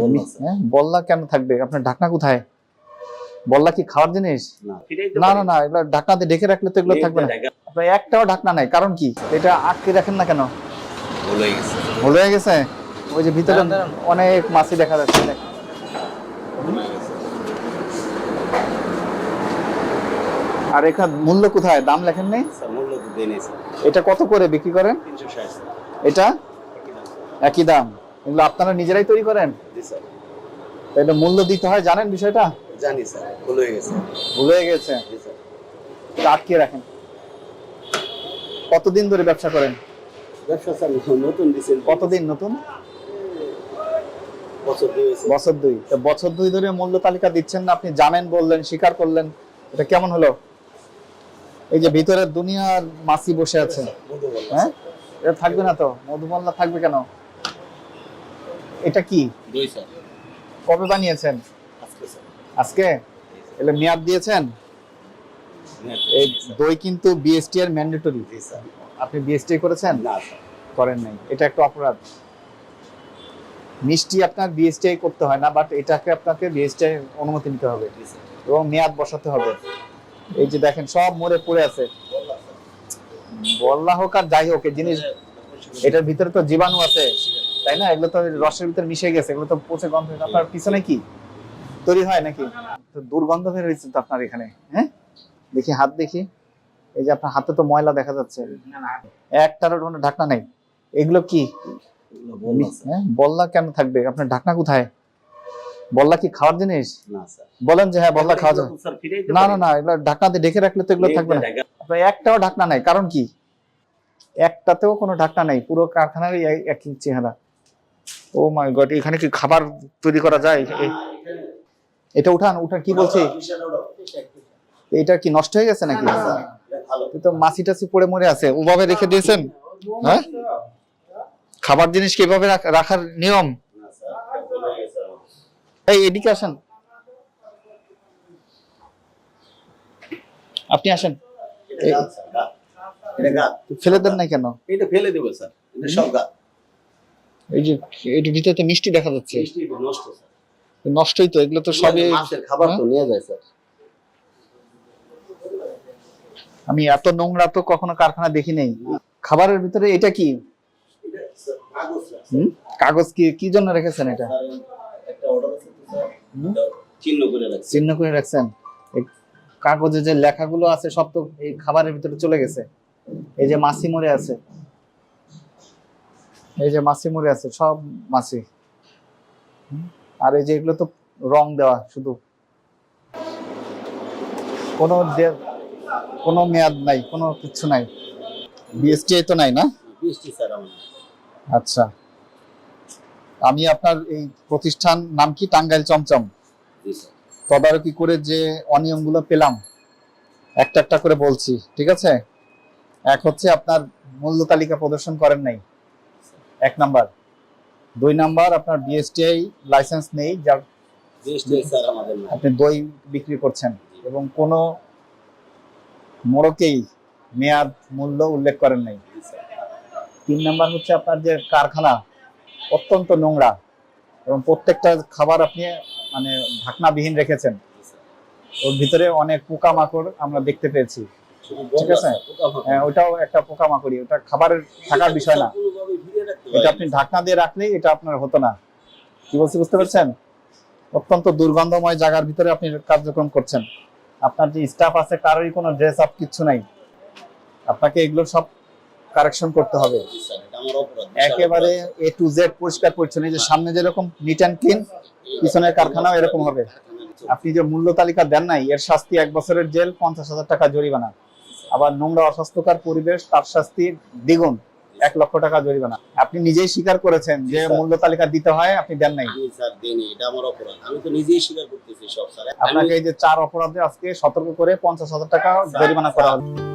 বললা হ্যাঁ বল্লা কেন থাকবে? আপনার ঢাকনা কোথায়? বল্লা কি খাওয়ার জিনিস? না না না এগুলো ঢাকনা দিয়ে ঢেকে রাখলে তো এগুলো থাকবে না। আপনার একটাও ঢাকনা নাই কারণ কি? এটা আটকে রাখেন না কেন? ভুল হয়ে গেছে। ওই যে ভিতরে। অনেক মাছি দেখা যাচ্ছে। আর এখানে মূল্য কোথায়? দাম লেখেন নেই? এটা কত করে বিক্রি করেন? এটা। একই দাম। এগুলো আপনারা নিজেরাই তৈরি করেন? জি স্যার। এটা মূল্য দিতে হয় জানেন বিষয়টা? জানি স্যার। ভুল হয়ে গেছে। ভুল হয়ে গেছে। জি স্যার। এটা আটকে রাখেন। কতদিন ধরে ব্যবসা করেন? ব্যবসা স্যার নতুন দিচ্ছেন কতদিন নতুন? বছর দুই বছর দুই। তো বছর দুই ধরে মূল্য তালিকা দিচ্ছেন না আপনি জানেন বললেন স্বীকার করলেন। এটা কেমন হলো? এই যে ভিতরে দুনিয়ার মাছি বসে আছে। হ্যাঁ? এটা থাকবে না তো? মধুমল্লা থাকবে কেন? এটা কি? দুই কবে বানিয়েছেন আজকে এলে মেয়াদ দিয়েছেন? এই দই কিন্তু বিএসটি এর ম্যান্ডেটরি স্যার। আপনি বিএসটি করেছেন? না স্যার। করেন নাই। এটা একটা অপরাধ। মিষ্টি আপনার বিএসটি করতে হয় না বাট এটাকে আপনাকে বিএসটি অনুমতি নিতে হবে এবং মেয়াদ বসাতে হবে। এই যে দেখেন সব মরে পড়ে আছে। বল্লা হোক আর যাই হোক এই জিনিস এটার ভিতরে তো জীবাণু আছে। তাই না? এগুলো তো রসের ভিতরে মিশে গেছে এগুলো তো পচে গন্ধ আপনার পিছনে কি? তৈরি হয় নাকি? তো দুর্গন্ধ বের হয়েছে তো আপনার এখানে হ্যাঁ? দেখি হাত দেখি। এই যে আপনার হাতে তো ময়লা দেখা যাচ্ছে। একটারও কোনো ঢাকনা নেই। এগুলো কি? বললা হ্যাঁ? বল্লা কেন থাকবে? আপনার ঢাকনা কোথায়? বল্লা কি খাওয়ার জিনিস? না স্যার। বলেন যে হ্যাঁ বল্লা খাওয়া যায় না না না এগুলো ঢাকনা দিয়ে ঢেকে রাখলে তো এগুলো থাকবে না। আপনার একটাও ঢাকনা নাই। কারণ কি? একটাতেও কোনো ঢাকনা নাই। পুরো কারখানার একই চেহারা ও মাই গড এখানে কি খাবার তৈরি করা যায়? এটা উঠান উঠান কি বলছি? এটা কি নষ্ট হয়ে গেছে নাকি? তো মাছি টাছি পড়ে মরে আছে ওভাবে রেখে দিয়েছেন? হ্যাঁ? খাবার জিনিস কি এভাবে রাখার নিয়ম? না। এই এদিকে আসেন। আপনি আসেন। ফেলে দেন নাই কেন? এটা ফেলে দেবো স্যার। এটা সব গাছ। এই যে এটির ভিতরে তো মিষ্টি দেখা যাচ্ছে। মিষ্টি নষ্ট নষ্টই তো এগুলো তো সবই মাছের খাবার তো নিয়ে যায় স্যার। আমি এত নোংরা তো কখনো কারখানা দেখি নাই। খাবারের ভিতরে এটা কি? কাগজ কি কি জন্য রেখেছেন এটা? চিহ্ন করে রাখছি। রাখছেন? কাগজে যে লেখাগুলো আছে সব তো এই খাবারের ভিতরে চলে গেছে। এই যে মাছি মরে আছে। এই যে মাছি মরে আছে সব মাছি। আর এই যে এগুলো তো রং দেওয়া শুধু। কোনো কোনো মেয়াদ নাই কোনো কিছু নাই। বিএসটিআই তো নাই না? আচ্ছা। আমি আপনার এই প্রতিষ্ঠান নাম কি? টাঙ্গাইল চমচম। তদারকি করে যে অনিয়মগুলো পেলাম একটা একটা করে বলছি ঠিক আছে? এক হচ্ছে আপনার মূল্য তালিকা প্রদর্শন করেন নাই। এক নাম্বার। দুই নাম্বার আপনার বিএসটিআই লাইসেন্স নেই যার আপনি দই বিক্রি করছেন এবং কোনো মোড়কেই মেয়াদ মূল্য উল্লেখ করেন নাই। তিন নাম্বার হচ্ছে আপনার যে কারখানা অত্যন্ত নোংরা এবং প্রত্যেকটা খাবার আপনি মানে ঢাকনাবিহীন রেখেছেন। ওর ভিতরে অনেক পোকামাকড় আমরা দেখতে পেয়েছি। ঠিক আছে। হ্যাঁ, ওটাও একটা পোকামাকড়ি ওটা খাবারের থাকার বিষয় না। এটা আপনি ঢাকনা দিয়ে রাখলেই এটা আপনার হতো না। কি বলছি বুঝতে পারছেন? অত্যন্ত দুর্গন্ধময় জায়গার ভিতরে আপনি কার্যক্রম করছেন। আপনার যে স্টাফ আছে কারোরই কোনো ড্রেস আপ কিছু নাই। আপনাকে এগুলো সব কারেকশন করতে হবে। একেবারে এ টু জেড পরিষ্কার পরিচ্ছন্ন। এই যে সামনে যেরকম নিট অ্যান্ড ক্লিন পিছনের কারখানাও এরকম হবে। আপনি যে মূল্য তালিকা দেন নাই এর শাস্তি এক বছরের জেল পঞ্চাশ হাজার টাকা জরিমানা। আবার নোংরা অস্বাস্থ্যকর পরিবেশ তার শাস্তি দ্বিগুণ। এক লক্ষ টাকা জরিমানা। আপনি নিজেই স্বীকার করেছেন যে মূল্য তালিকা দিতে হয় আপনি দেন নাই। স্যার দেনি এটা আমার অপরাধ। আমি তো নিজেই স্বীকার করতেছি সব স্যার। আপনাকে এই যে চার অপরাধে আজকে সতর্ক করে পঞ্চাশ হাজার টাকা জরিমানা করা হবে।